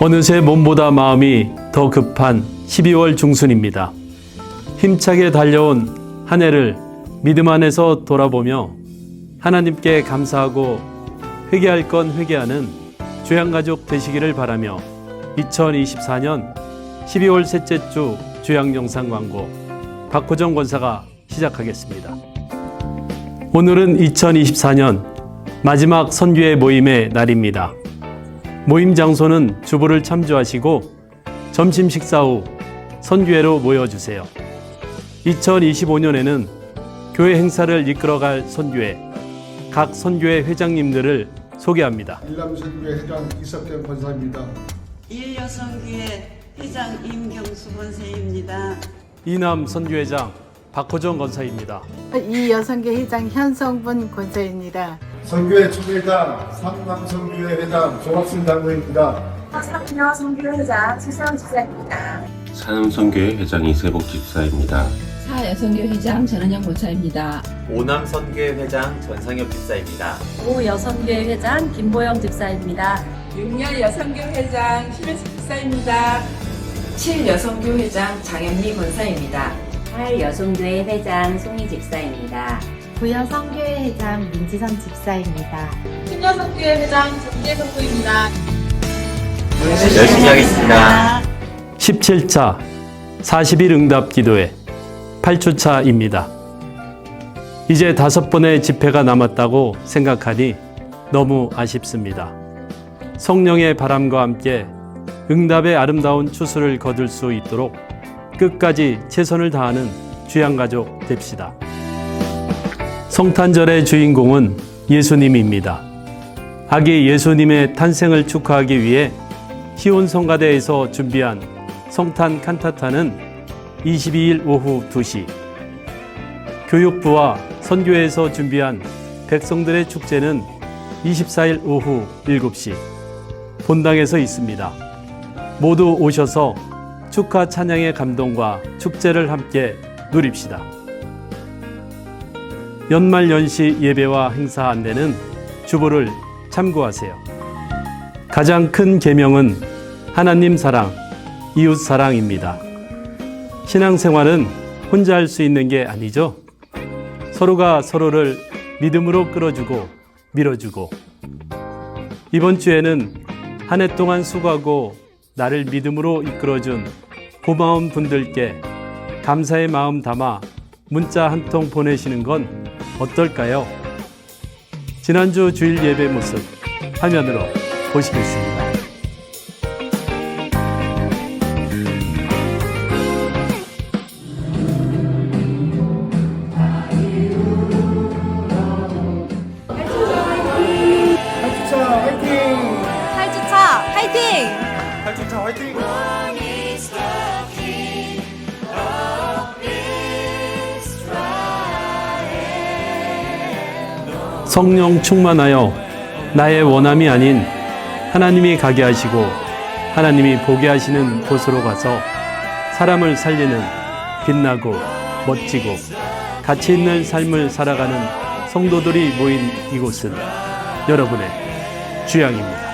어느새 몸보다 마음이 더 급한 12월 중순입니다. 힘차게 달려온 한 해를 믿음 안에서 돌아보며 하나님께 감사하고 회개할 건 회개하는 주양가족 되시기를 바라며 2024년 12월 셋째 주 주양영상 광고 박호정 권사가 시작하겠습니다. 오늘은 2024년 마지막 선교의 모임의 날입니다. 모임 장소는 주부를 참조하시고 점심 식사 후 선교회로 모여주세요. 2025년에는 교회 행사를 이끌어갈 선교회, 각 선교회 회장님들을 소개합니다. 일남선교회 회장 이석경 권사입니다. 일여성교회 회장 임경수 권사입니다. 이남 선교회장 박호정 권사입니다. 이 여성계 회장 현성분 권사입니다. 선교회 총회장 삼남선교회 회장 조학순 장로입니다. 삼녀 성교회장 최세원 집사입니다. 산음선교회 회장 이세복 집사입니다. 사여성교 회장 전은영 권사입니다. 오남 선교회 회장 전상엽 집사입니다. 오 여성교회 회장 김보영 집사입니다. 6년 여성교회장 심혜수 집사입니다. 7 여성교 회장 장현미 권사입니다. 8 여성교회 회장 송희 집사입니다. 부여성교회 회장 민지선 집사입니다. 신여 성교회 회장 정재성 부입니다. 열심히 하겠습니다. 17차 40일 응답 기도회 8주차입니다. 이제 다섯 번의 집회가 남았다고 생각하니 너무 아쉽습니다. 성령의 바람과 함께 응답의 아름다운 추수를 거둘 수 있도록 끝까지 최선을 다하는 주양가족 됩시다. 성탄절의 주인공은 예수님입니다. 아기 예수님의 탄생을 축하하기 위해 시온 성가대에서 준비한 성탄 칸타타는 22일 오후 2시, 교육부와 선교회에서 준비한 백성들의 축제는 24일 오후 7시, 본당에서 있습니다. 모두 오셔서 축하 찬양의 감동과 축제를 함께 누립시다. 연말 연시 예배와 행사 안내는 주보를 참고하세요. 가장 큰 계명은 하나님 사랑, 이웃 사랑입니다. 신앙생활은 혼자 할 수 있는 게 아니죠. 서로가 서로를 믿음으로 끌어주고 밀어주고 이번 주에는 한 해 동안 수고하고 나를 믿음으로 이끌어준 고마운 분들께 감사의 마음 담아 문자 한 통 보내시는 건 어떨까요? 지난주 주일 예배 모습 화면으로 보시겠습니다. 팔주차 화이팅! 8주차 화이팅! 팔주차 화이팅! 성령 충만하여 나의 원함이 아닌 하나님이 가게 하시고 하나님이 보게 하시는 곳으로 가서 사람을 살리는 빛나고 멋지고 가치 있는 삶을 살아가는 성도들이 모인 이곳은 여러분의 주양입니다.